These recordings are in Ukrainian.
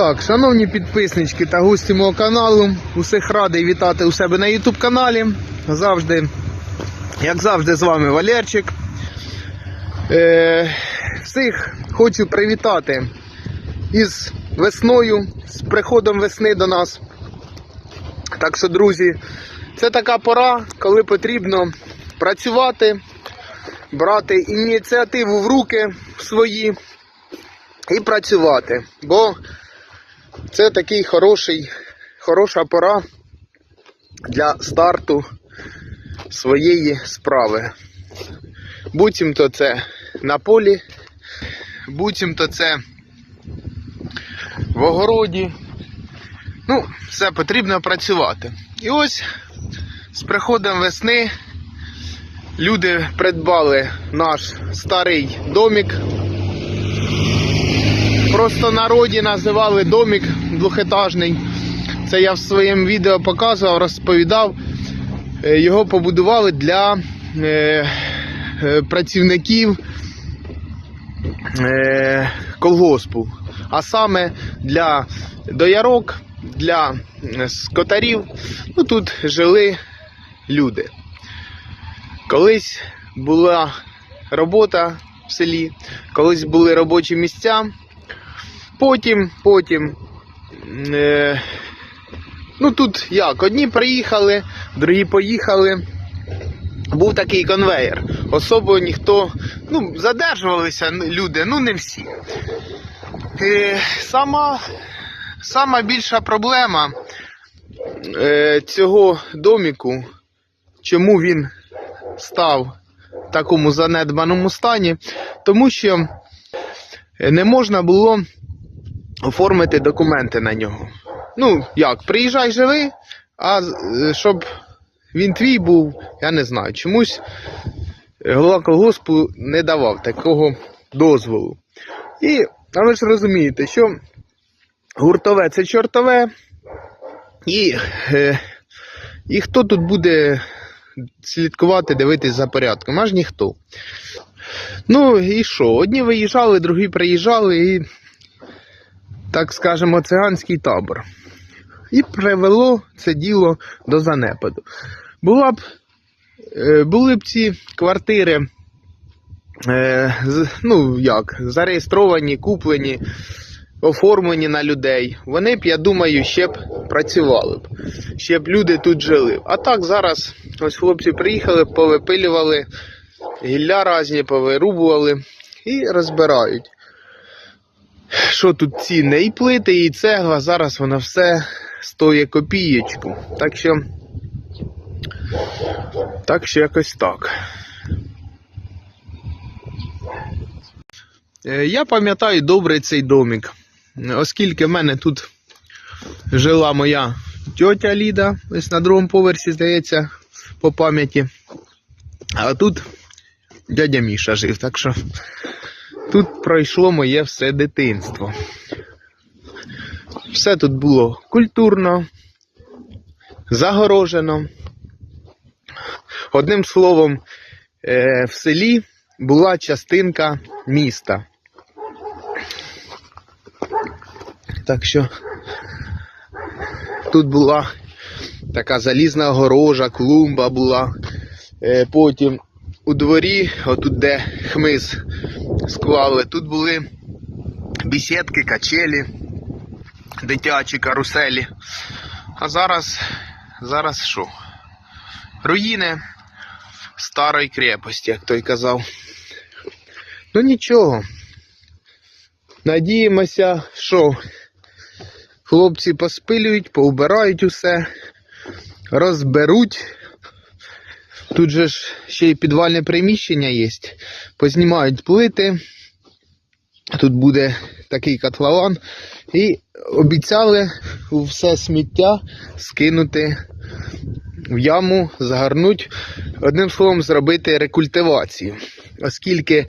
Так, шановні підписнички та гості мого каналу, усіх радий вітати у себе на YouTube каналі. Завжди, як завжди, з вами Валерчик. Е, всіх хочу привітати із весною, з приходом весни до нас. Так що, друзі, це така пора, коли потрібно працювати, брати ініціативу в руки свої і працювати. Бо це такий хороший, хороша пора для старту своєї справи. Буцімто це на полі, буцімто це в огороді. Ну, все потрібно працювати. І ось з приходом весни люди придбали наш старий домик. Просто народі називали домик двохетажний. Це я в своєму відео показував, розповідав. Е, Його побудували для е, е, працівників колгоспу, а саме для доярок, для скотарів. Ну, тут жили люди. Колись була робота в селі, колись були робочі місця. Потім, потім. Е, ну тут як? Одні приїхали, другі поїхали. Був такий конвейер. Особо ніхто. Ну, задержувалися люди, ну не всі. Е, сама, сама більша проблема е, цього доміку, чому він став в такому занедбаному стані, тому що не можна було оформити документи на нього. Ну, як, приїжджай живий, а е, щоб він твій був, я не знаю. Чомусь голова колгоспу не давав такого дозволу. І, а ви ж розумієте, що гуртове це чортове, і, е, і хто тут буде слідкувати, дивитись за порядком? Аж ніхто. Ну і що? Одні виїжджали, другі приїжджали і так скажемо, циганський табор. І привело це діло до занепаду. Була б, е, були б ці квартири, е, ну як, зареєстровані, куплені, оформлені на людей. Вони б, я думаю, ще б працювали б, ще б люди тут жили. А так зараз ось хлопці приїхали, повипилювали, гілля різні повирубували і розбирають що тут цінне, і плити, і цегла, зараз воно все стоїть копієчку. Так що, так що якось так. Е, Я пам'ятаю добре цей домик, оскільки в мене тут жила моя тьотя Ліда, ось на другому поверсі, здається, по пам'яті. А тут дядя Міша жив, так що Тут пройшло моє все дитинство. Все тут було культурно, загорожено. Одним словом, е, в селі була частинка міста. Так що тут була така залізна огорожа, клумба була. Е, Потім у дворі, отут де хмиз склали, тут були бесідки, качелі, дитячі каруселі. А зараз, зараз що? Руїни старої крепості, як той казав. Ну нічого. Надіємося, що хлопці поспилюють, поубирають усе, розберуть. Тут же ж ще й підвальне приміщення є. Познімають плити. Тут буде такий котлован. І обіцяли все сміття скинути в яму, загорнуть. Одним словом, зробити рекультивацію. Оскільки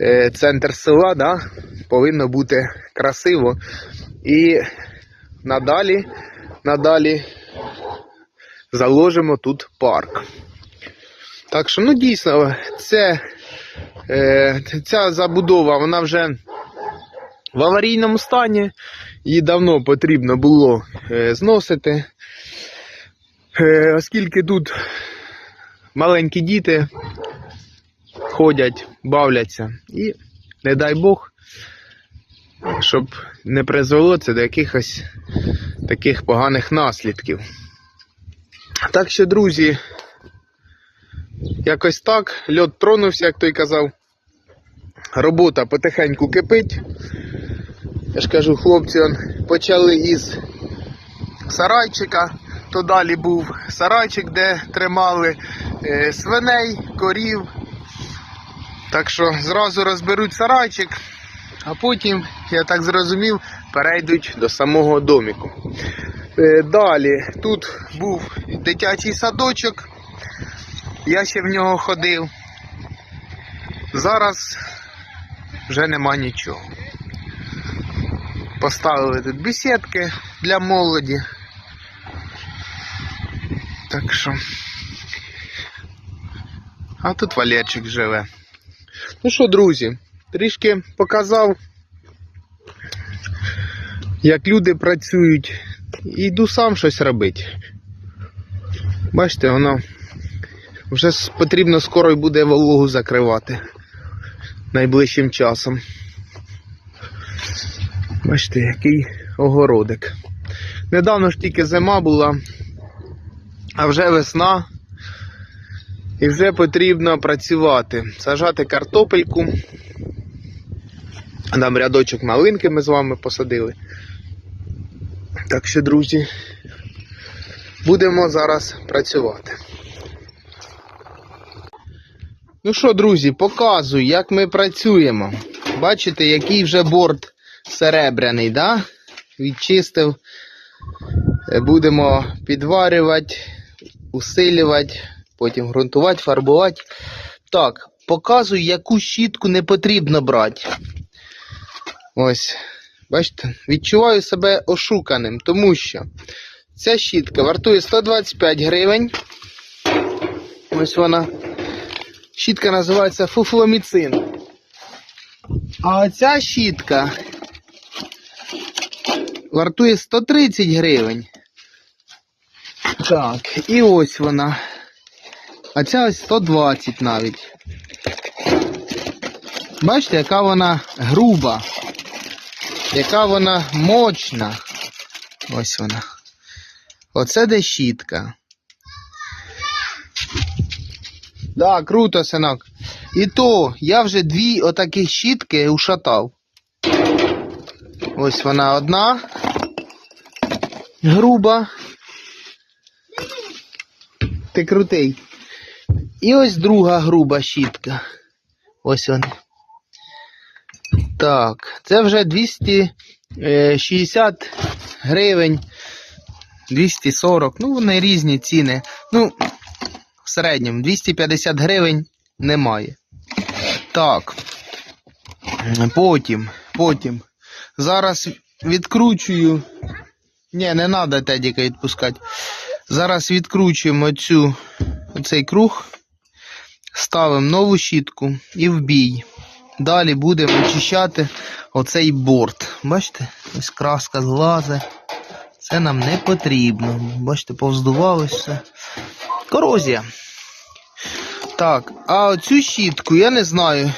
е, центр села да, повинно бути красиво. І надалі, надалі заложимо тут парк. Так що, ну дійсно, це, е, ця забудова, вона вже в аварійному стані. її давно потрібно було е, зносити, Е, оскільки тут маленькі діти ходять, бавляться. І не дай Бог, щоб не призвело це до якихось таких поганих наслідків. Так що, друзі, якось так, льот тронувся, як той казав. Робота потихеньку кипить. Я ж кажу, хлопці он, почали із сарайчика, то далі був сарайчик, де тримали е, свиней, корів. Так що зразу розберуть сарайчик, а потім, я так зрозумів, перейдуть до самого доміку. Е, Далі тут був дитячий садочок, я ще в нього ходив. Зараз вже нема нічого. Поставили тут бесідки для молоді. Так що. А тут Валерчик живе. Ну що, друзі, трішки показав, як люди працюють. І йду сам щось робити. Бачите, воно вже потрібно скоро буде вологу закривати найближчим часом. Бачите, який огородик. Недавно ж тільки зима була, а вже весна. І вже потрібно працювати. Сажати картопельку. Там рядочок малинки ми з вами посадили. Так що, друзі, будемо зараз працювати. Ну що, друзі, показую, як ми працюємо. Бачите, який вже борт серебряний, да? Відчистив. Е, Будемо підварювати, усилювати, потім ґрунтувати, фарбувати. Так, показую, яку щітку не потрібно брати. Ось, бачите, відчуваю себе ошуканим, тому що ця щітка вартує 125 гривень. Ось вона. Щітка називається фуфломіцин. А ця щітка вартує 130 гривень. Так, і ось вона. А ця ось 120 навіть. Бачите, яка вона груба, яка вона мощна. Ось вона. Оце де щітка. Да, круто, синок. І то я вже дві отакі щітки ушатав. Ось вона одна. Груба. Ти крутий. І ось друга груба щітка. Ось вона. Так, це вже 260 гривень. 240. Ну, вони різні ціни. Ну, в середньому 250 гривень немає. Так. Потім, потім. Зараз відкручую. Ні, не треба тедіка відпускати. Зараз відкручуємо цю, оцей круг, ставимо нову щітку і в бій. Далі будемо очищати оцей борт. Бачите, ось краска злазе. Це нам не потрібно. Бачите, повздувалося. Корозія. Так, а оцю щітку я не знаю,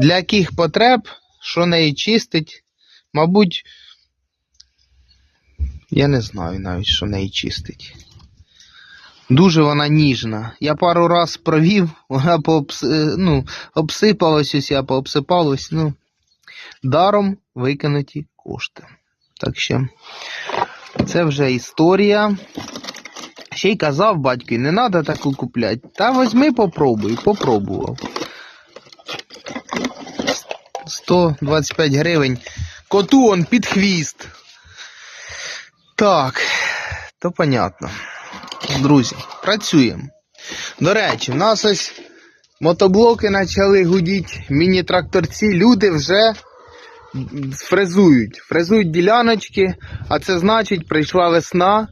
для яких потреб, що неї чистить. Мабуть, я не знаю навіть, що неї чистить. Дуже вона ніжна. Я пару раз провів, вона пообс... е, ну, обсипалась ось, я пообсипалась, ну, даром викинуті кошти. Так що, це вже історія. Ще й казав батько, не треба таку купляти. Та візьми, попробуй, попробував. 125 гривень. Коту он під хвіст. Так, то понятно. Друзі, працюємо. До речі, в нас ось мотоблоки почали гудіти, міні-тракторці, люди вже фрезують. Фрезують діляночки, а це значить, прийшла весна,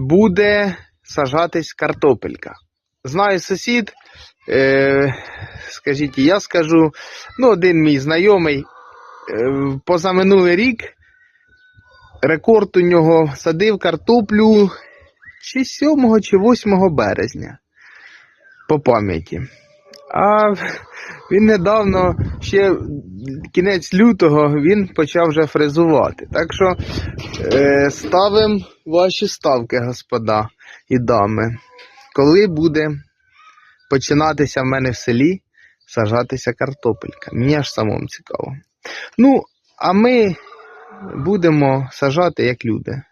буде сажатись картопелька. Знаю сусід, е, скажіть, я скажу, ну, один мій знайомий, е, позаминулий рік рекорд у нього садив картоплю чи 7 чи 8 березня по пам'яті. А він недавно, ще кінець лютого, він почав вже фрезувати. Так що е, ставимо ваші ставки, господа і дами. Коли буде починатися в мене в селі сажатися картопелька? Мені аж самому цікаво. Ну, а ми будемо сажати, як люди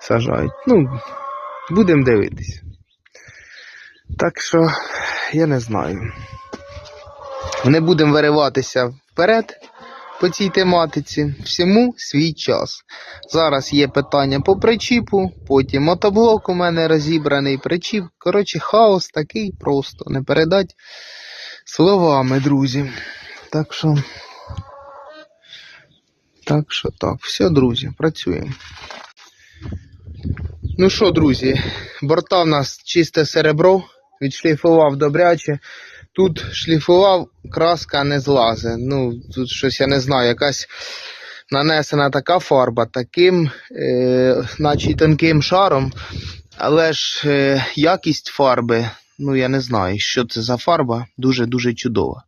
сажають. Ну, будемо дивитися. Так що, я не знаю. Не будемо вириватися вперед по цій тематиці. Всьому свій час. Зараз є питання по причіпу, потім мотоблок у мене розібраний причіп. Коротше, хаос такий просто. Не передать словами, друзі. Так що. Так що так, все, друзі, працюємо. Ну що, друзі, борта в нас чисте серебро, відшліфував добряче. Тут шліфував, краска не злазить. Ну, тут щось я не знаю, якась нанесена така фарба, таким, е, наче тонким шаром, але ж е, якість фарби, ну я не знаю, що це за фарба, дуже-дуже чудова.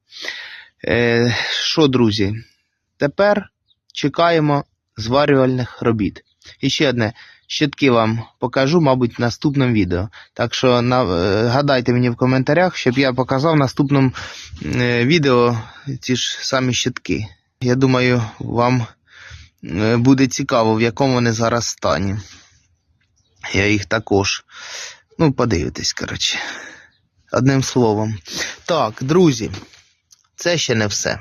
Е, що, друзі, тепер чекаємо зварювальних робіт. І ще одне, щитки вам покажу, мабуть, в наступному відео. Так що на, е, мені в коментарях, щоб я показав в наступному е, відео ці ж самі щитки. Я думаю, вам е, буде цікаво, в якому вони зараз стані. Я їх також. Ну, подивитесь, коротше. Одним словом. Так, друзі, це ще не все.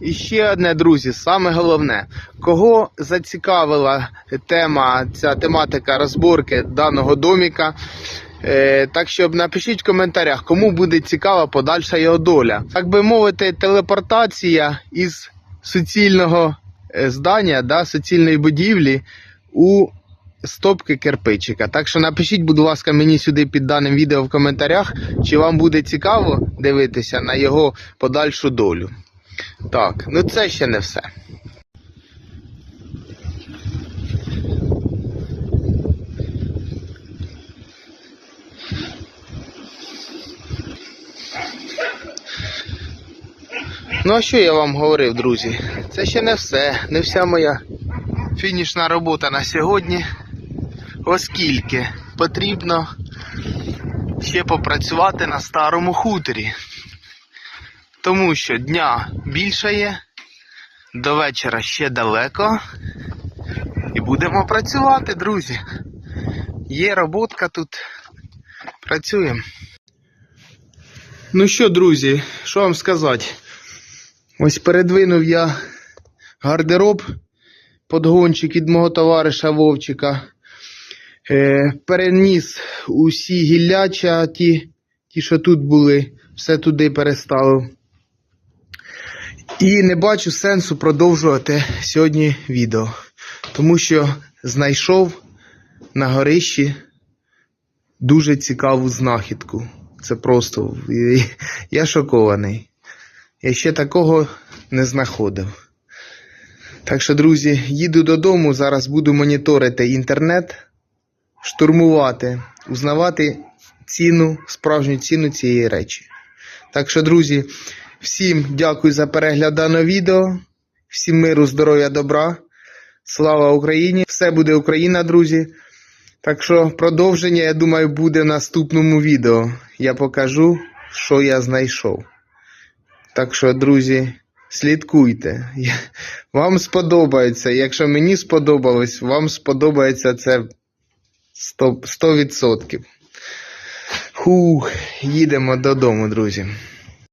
І ще одне, друзі, саме головне, кого зацікавила тема, ця тематика розборки даного доміка. Е, так що напишіть в коментарях, кому буде цікава подальша його доля. Так би мовити, телепортація із суцільного е, здання, да, суцільної будівлі у стопки кирпичика. Так що напишіть, будь ласка, мені сюди під даним відео в коментарях, чи вам буде цікаво дивитися на його подальшу долю. Так, ну це ще не все. Ну, а що я вам говорив, друзі? Це ще не все, не вся моя фінішна робота на сьогодні, оскільки потрібно ще попрацювати на старому хуторі тому що дня більше є, до вечора ще далеко. І будемо працювати, друзі. Є роботка тут. Працюємо. Ну що, друзі, що вам сказати? Ось передвинув я гардероб подгончик від мого товариша Вовчика. Е, переніс усі гілляча, ті, ті, що тут були, все туди переставив. І не бачу сенсу продовжувати сьогодні відео, тому що знайшов на горищі дуже цікаву знахідку. Це просто я шокований. Я ще такого не знаходив. Так що, друзі, їду додому, зараз буду моніторити інтернет, штурмувати, узнавати ціну, справжню ціну цієї речі. Так що, друзі. Всім дякую за перегляд даного відео. Всім миру, здоров'я, добра. Слава Україні! Все буде Україна, друзі. Так що продовження, я думаю, буде в наступному відео. Я покажу, що я знайшов. Так що, друзі, слідкуйте. Вам сподобається. Якщо мені сподобалось, вам сподобається це 100%. 100%. Хух, їдемо додому, друзі.